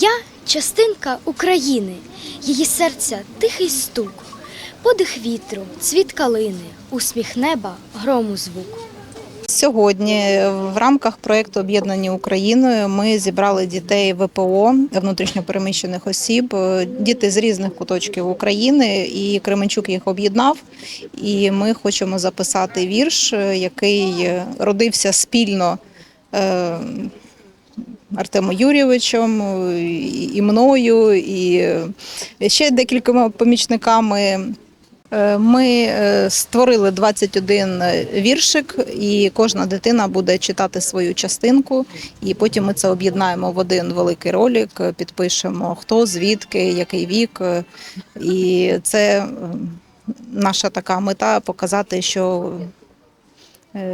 Я частинка України, її серця тихий стук, подих вітру, цвіт калини, усміх неба, грому звук. Сьогодні в рамках проєкту Об'єднані Україною ми зібрали дітей ВПО внутрішньопереміщених осіб, е, діти з різних куточків України, і Кременчук їх об'єднав. І ми хочемо записати вірш, е, який е, родився спільно. Артемом Юрійовичем е, і- мною, і е, ще декількома помічниками. Е, Ми створили 21 віршик, і кожна дитина буде читати свою частинку. І потім ми це об'єднаємо в один великий ролик, підпишемо хто, звідки, який вік. І це наша така мета показати, що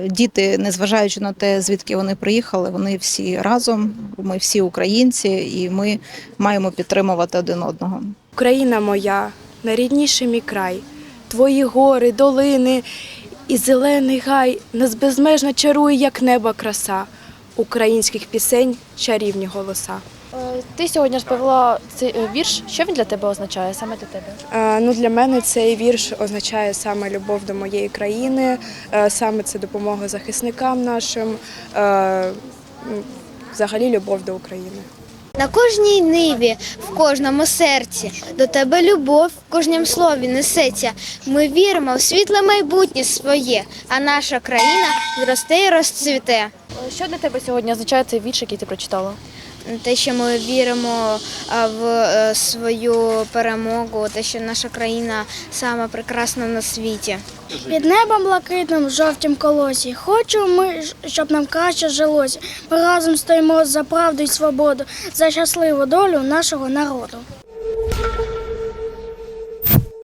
діти, незважаючи на те, звідки вони приїхали, вони всі разом, ми всі українці, і ми маємо підтримувати один одного. Україна моя, найрідніший мій край, твої гори, долини і зелений гай нас безмежно чарує, як небо краса, українських пісень чарівні голоса. Е, Ти сьогодні розповіла цей е, вірш. Що він для тебе означає саме для тебе? Е, Ну, для мене цей вірш означає саме любов до моєї країни, саме це допомога захисникам нашим, взагалі любов до України. На кожній ниві, в кожному серці, до тебе любов в кожнім слові несеться. Ми віримо в світле майбутнє своє, а наша країна зросте і розцвіте. Що для тебе сьогодні означає цей вірш, який ти прочитала? Те, що ми віримо в е, свою перемогу, те, що наша країна сама прекрасна на світі. Під небом блакитним, жовтім колосі. Хочу ми, щоб нам краще жилося. Ми разом стоїмо за правду і свободу, за щасливу долю нашого народу.